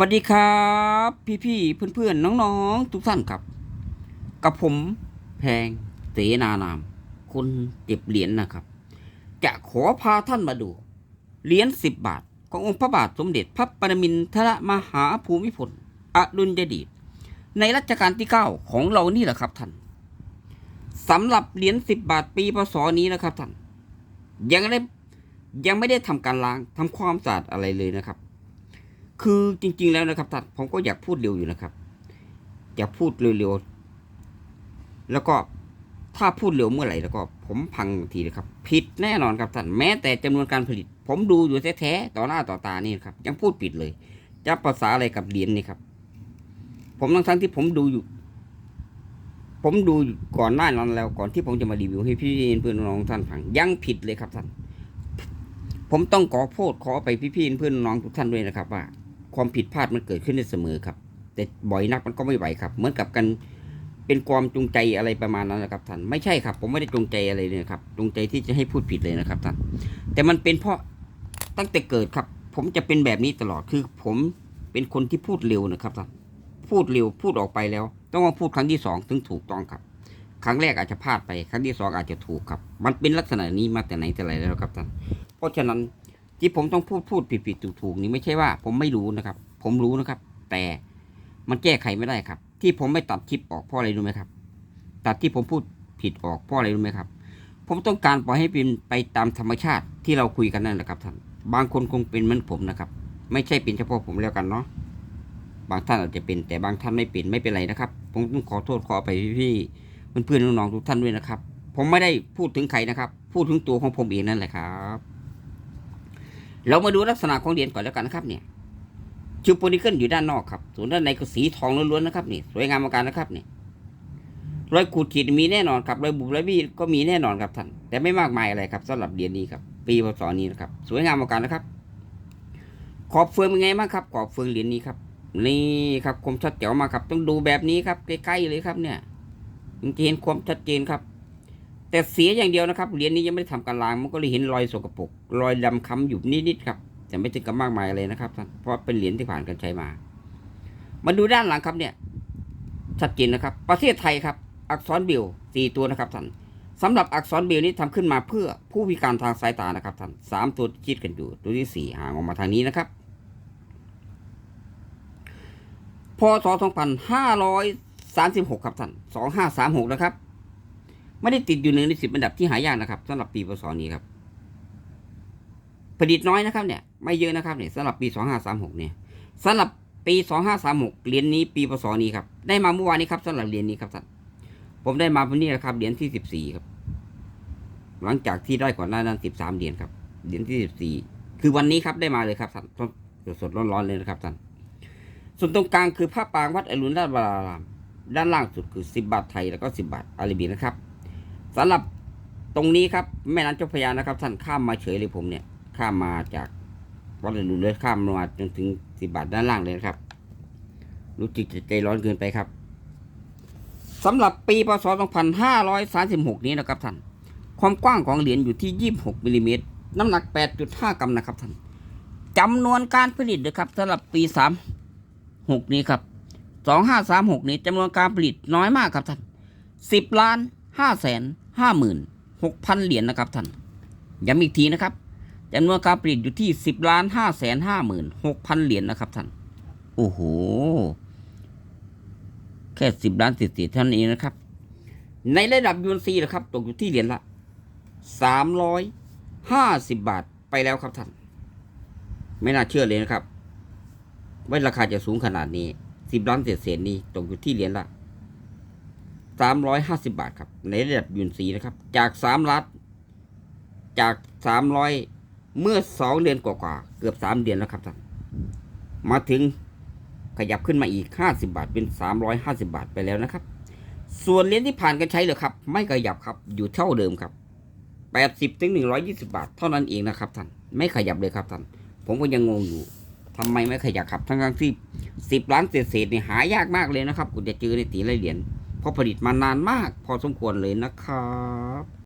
สวัสดีครับ พี่ๆเพื่อนๆน้องๆ ทุกท่านครับ กับผมแพงเสนานาม คนเก็บเหรียญนะครับ จะขอพาท่านมาดูเหรียญสิบบาท ขององค์พระบาทสมเด็จพระปรมินทรมหาภูมิพลอดุลยเดชในรัชกาลที่เก้าของเรานี่แหละครับท่านสำหรับเหรียญสิบบาทปีพศนี้นะครับท่านยังได้ยังไม่ได้ทำการล้างทำความสะอาดอะไรเลยนะครับ คือจริง ๆ แล้วนะครับท่านผมก็อยากพูดเร็วอยู่นะครับอยากพูดเร็วๆแล้วก็ถ้าพูดเร็วเมื่อไหร่แล้วก็ ผมพังทีเลยครับ ผิดแน่นอนครับท่านแม้แต่จำนวนการผลิต ผมดูอยู่แท้ๆต่อหน้าต่อตานี่นะครับ ยังพูดผิดเลยจะภาษาอะไรกับเหรียญนี่ครับ ผมทั้งทั้งที่ผมดูอยู่ ผมดูอยู่ก่อนหน้านั้นแล้วก่อนที่ผมจะมารีวิวให้พี่เพื่อนน้องท่านฟังยังผิดเลยครับท่านผมต้องขอโทษขอไปพี่ๆเพื่อนน้องทุกท่านด้วยนะครับว่า ความผิดพลาดมันเกิดขึ้นได้เสมอครับ แต่บ่อยนักมันก็ไม่ไหวครับ เหมือนกับกันเป็นความจงใจอะไรประมาณนั้นนะครับท่านไม่ใช่ครับ ผมไม่ได้จงใจอะไรเลยครับจงใจที่จะให้พูดผิดเลยนะครับท่านแต่มันเป็นเพราะตั้งแต่เกิดครับ ผมจะเป็นแบบนี้ตลอดคือ ผมเป็นคนที่พูดเร็วนะครับท่านพูดเร็วพูดออกไปแล้ว ต้องมาพูดครั้งที่สองถึงถูกต้องครับ ครั้งแรกอาจจะพลาดไป ครั้งที่สองอาจจะถูกครับ มันเป็นลักษณะนี้มาแต่ไหนแต่ไรแล้วครับท่านเพราะฉะนั้น ที่ผมต้องพูดพูดผิดผิดถูกถูกนี่ไม่ใช่ว่า ผมไม่รู้นะครับ ผมรู้นะครับ แต่มันแก้ไขไม่ได้ครับ ที่ผมไม่ตัดคลิปออกเพราะอะไรรู้ไหมครับ ตัดที่ผมพูดผิดออกเพราะอะไรรู้ไหมครับ ผมต้องการปล่อยให้เป็นไปตามธรรมชาติที่เราคุยกันนั่นแหละครับท่านบางคนคงเป็นเหมือนผมนะครับ ไม่ใช่เป็นเฉพาะผมแล้วกันเนาะบางท่านอาจจะเป็นแต่บางท่านไม่เป็นไม่เป็นไรนะครับ ผมต้องขอโทษขอไปพี่ๆเพื่อนๆน้องๆทุกท่านด้วยนะครับ ผมไม่ได้พูดถึงใครนะครับ พูดถึงตัวของผมเองนั่นแหละครับ เรามาดูลักษณะของเหรียญก่อนแล้วกันนะครับเนี่ยชิวโปนิเกิลอยู่ด้านนอกครับ ส่วนด้านในก็สีทองล้วนๆนะครับนี่สวยงามมาการนะครับเนี่ยรอยขูดขีดมีแน่นอนครับรอยบุบรอยบี้ก็มีแน่นอนครับท่านแต่ไม่มากมายอะไรครับสำหรับเหรียญนี้ครับ ปีพศนี้นะครับ สวยงามมาการนะครับ ขอบเฟืองเป็นไงบ้างครับ ขอบเฟืองเหรียญนี้ครับ นี่ครับคมชัดเจ๋วมากครับ ต้องดูแบบนี้ครับใกล้ๆเลยครับเนี่ยถึงจะเห็นความชัดเจนครับ แต่เสียอย่างเดียวนะครับเหรียญนี้ยังไม่ได้ทำการล้างมันก็เลยเห็นรอยสกปรกรอยดำค้ำอยู่นิดๆครับ แต่ไม่ถึงกับมากมายอะไรนะครับท่านเพราะเป็นเหรียญที่ผ่านการใช้มา มาดูด้านหลังครับเนี่ยชัดเจนนะครับ ประเทศไทยครับ อักษรเบลสี่ตัวนะครับท่านสำหรับอักษรเบลนี้ทำขึ้นมาเพื่อผู้พิการทางสายตานะครับท่านสามตัวคิดกันอยู่ตัวที่สี่ห่างออกมาทางนี้นะครับพศสองพันห้าร้อยสามสิบหกครับท่านสองห้าสามหกนะครับ ไม่ได้ติดอยู่หนึ่งในสิบอันดับที่หายากนะครับสำหรับปีพศนี้ครับ ผลิตน้อยนะครับเนี่ย ไม่เยอะนะครับเนี่ยสำหรับปีสองห้าสามหกเนี่ยสำหรับปีสองห้าสามหกเหรียญนี้ ปีพศนี้ครับได้มาเมื่อวานนี้ครับสำหรับเหรียญนี้ครับท่านผมได้มาวันนี้นะครับเหรียญที่สิบสี่ครับ หลังจากที่ได้ก่อนหน้านั้นสิบสามเหรียญครับเหรียญที่สิบสี่คือวันนี้ครับได้มาเลยครับท่านสดๆร้อนๆเลยนะครับท่านส่วนตรงกลางคือพระปางวัดอรุณราชวรารามด้านล่างสุดคือสิบบาทไทยแล้วก็สิบบาทอาราบีนะครับ สำหรับตรงนี้ครับแม่น้ำเจ้าพระยานะครับ ท่านข้ามมาเฉยเลยผมเนี่ย ข้ามมาจากวัดอรุณเลยข้ามมาจนถึงสิบบาทด้านล่างเลยนะครับ รู้จิตใจร้อนเกินไปครับสำหรับปีพศ 2536 นี้นะครับท่าน ความกว้างของเหรียญอยู่ที่ 26มิลลิเมตรน้ำหนัก 8.5 กรัมนะครับท่านจำนวนการผลิตนะครับสำหรับปี 36 นี้ครับ 2536 นี้จำนวนการผลิตน้อยมากครับท่าน 10 ล้าน5แสน 5หมื่น6พันเหรียญนะครับท่านย้ำอีกทีนะครับจำนวนการผลิตอยู่ที่10ล้าน5แสน5หมื่น6พันเหรียญนะครับท่านโอ้โห แค่10ล้านสิบเท่านั้นะครับ ในระดับยูนซีนะครับ ตกอยู่ที่เหรียญละ350บาทไปแล้วครับท่าน ไม่น่าเชื่อเลยนะครับว่าราคาจะสูงขนาดนี้10ล้านเศษๆนี้ตกอยู่ที่เหรียญละ สามร้อยห้าสิบาทครับ ในระดับยุนซีนะครับ จากสามล้านจากสามร้อยเมื่อสองเดือนกว่าๆเกือบสามเดือนแล้วครับท่านมาถึงขยับขึ้นมาอีกห้าสิบาทเป็นสามร้อยห้าสิบาทไปแล้วนะครับ ส่วนเหรียญที่ผ่านการใช้เลยครับ ไม่ขยับครับอยู่เท่าเดิมครับแปดสิบถึงหนึ่งร้อยยี่สิบาท เท่านั้นเองนะครับท่านไม่ขยับเลยครับท่านผมก็ยังงงอยู่ทำไมไม่ขยับครับทั้งๆที่สิบล้านเศษๆนี่หายากมากเลยนะครับคุณจะเจอในตีละเหรียญ ก็ผลิตมานานมาก พอสมควรเลยนะครับ